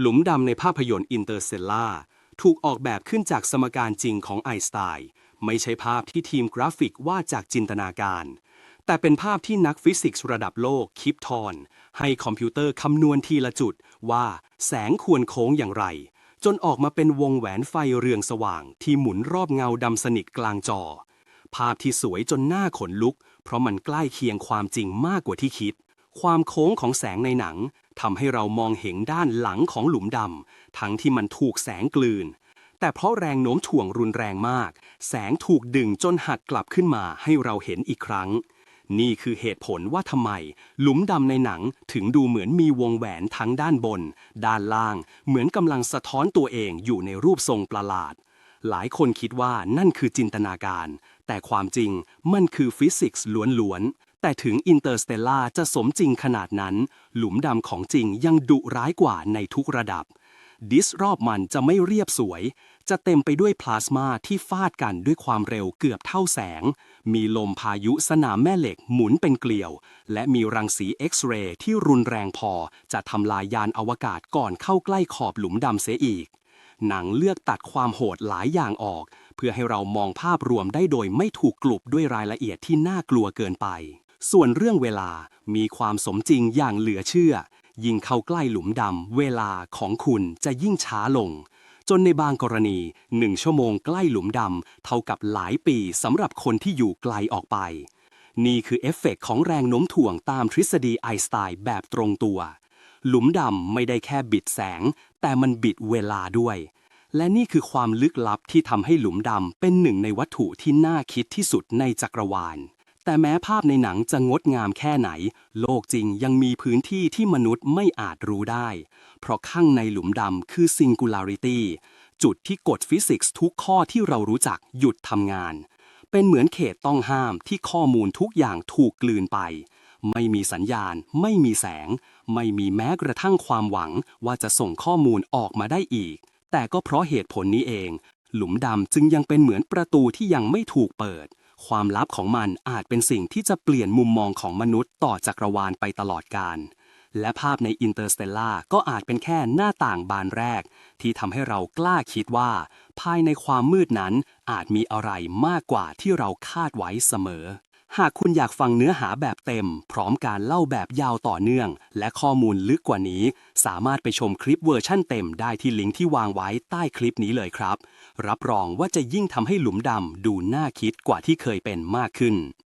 หลุมดำในภาพยนตร์อินเตอร์เ l ลล่าถูกออกแบบขึ้นจากสมการจริงของไอน์สไตน์ไม่ใช่ภาพที่ทีมกราฟิกวาดจากจินตนาการ แต่เป็นภาพที่นักฟิสิกส์ระดับโลกคิปทอน ให้คอมพิวเตอร์คำนวณทีละจุดว่าแสงควรโค้งอย่างไร จนออกมาเป็นวงแหวนไฟเรืองสว่าง ที่หมุนรอบเงาดำสนิทกลางจอ ภาพที่สวยจนหน้าขนลุก เพราะมันใกล้เคียงความจริงมากกว่าที่คิด ความโค้งของแสงในหนัง ทำให้เรามองเห็นด้านหลังของหลุมดำทั้งที่มันถูกแสงกลืน แต่เพราะแรงโน้มถ่วงรุนแรงมาก แสงถูกดึงจนหักกลับขึ้นมาให้เราเห็นอีกครั้ง นี่คือเหตุผลว่าทำไม หลุมดำในหนังถึงดูเหมือนมีวงแหวนทั้งด้านบน ด้านล่าง เหมือนกำลังสะท้อนตัวเองอยู่ในรูปทรงประหลาด หลายคนคิดว่านั่นคือจินตนาการ แต่ความจริงมันคือฟิสิกส์ล้วนๆ แต่ถึงอินเตอร์สเตลล่าจะสมจริงขนาดนั้น หลุมดำของจริงยังดุร้ายกว่าในทุกระดับ ดิสรอบมันจะไม่เรียบสวย จะเต็มไปด้วยพลาสมาที่ฟาดกันด้วยความเร็วเกือบเท่าแสง มีลมพายุสนามแม่เหล็กหมุนเป็นเกลียว และมีรังสีเอ็กซเรย์ที่รุนแรงพอ จะทำลายยานอวกาศก่อนเข้าใกล้ขอบหลุมดำเสียอีก หนังเลือกตัดความโหดหลายอย่างออก เพื่อให้เรามองภาพรวมได้โดยไม่ถูกกลุบด้วยรายละเอียดที่น่ากลัวเกินไป ส่วนเรื่องเวลามีความสมจริงอย่างเหลือเชื่อ ยิ่งเข้าใกล้หลุมดำเวลาของคุณจะยิ่งช้าลง จนในบางกรณีหนึ่งชั่วโมงใกล้หลุมดำเท่ากับหลายปีสำหรับคนที่อยู่ไกลออกไป นี่คือเอฟเฟกต์ของแรงโน้มถ่วงตามทฤษฎีไอน์สไตน์แบบตรงตัว หลุมดำไม่ได้แค่บิดแสง แต่มันบิดเวลาด้วย และนี่คือความลึกลับที่ทำให้หลุมดำเป็นหนึ่งในวัตถุที่น่าคิดที่สุดในจักรวาล แต่แม้ภาพในหนังจะงดงามแค่ไหน โลกจริงยังมีพื้นที่ที่มนุษย์ไม่อาจรู้ได้ เพราะข้างในหลุมดำคือ singularity จุดที่กฎฟิสิกส์ทุกข้อที่เรารู้จักหยุดทำงาน เป็นเหมือนเขตต้องห้ามที่ข้อมูลทุกอย่างถูกกลืนไป ไม่มีสัญญาณ ไม่มีแสง ไม่มีแม้กระทั่งความหวังว่าจะส่งข้อมูลออกมาได้อีก แต่ก็เพราะเหตุผลนี้เอง หลุมดำจึงยังเป็นเหมือนประตูที่ยังไม่ถูกเปิด ความลับของมันอาจเป็นสิ่งที่จะเปลี่ยนมุมมองของมนุษย์ต่อจักรวาลไปตลอดกาล และภาพในอินเตอร์สเตลล่าก็อาจเป็นแค่หน้าต่างบานแรก ที่ทำให้เรากล้าคิดว่า ภายในความมืดนั้นอาจมีอะไรมากกว่าที่เราคาดไว้เสมอ หากคุณอยากฟังเนื้อหาแบบเต็ม พร้อมการเล่าแบบยาวต่อเนื่อง และข้อมูลลึกกว่านี้ สามารถไปชมคลิปเวอร์ชั่นเต็มได้ที่ลิงก์ที่วางไว้ใต้คลิปนี้เลยครับ รับรองว่าจะยิ่งทำให้หลุมดำดูน่าคิดกว่าที่เคยเป็นมากขึ้น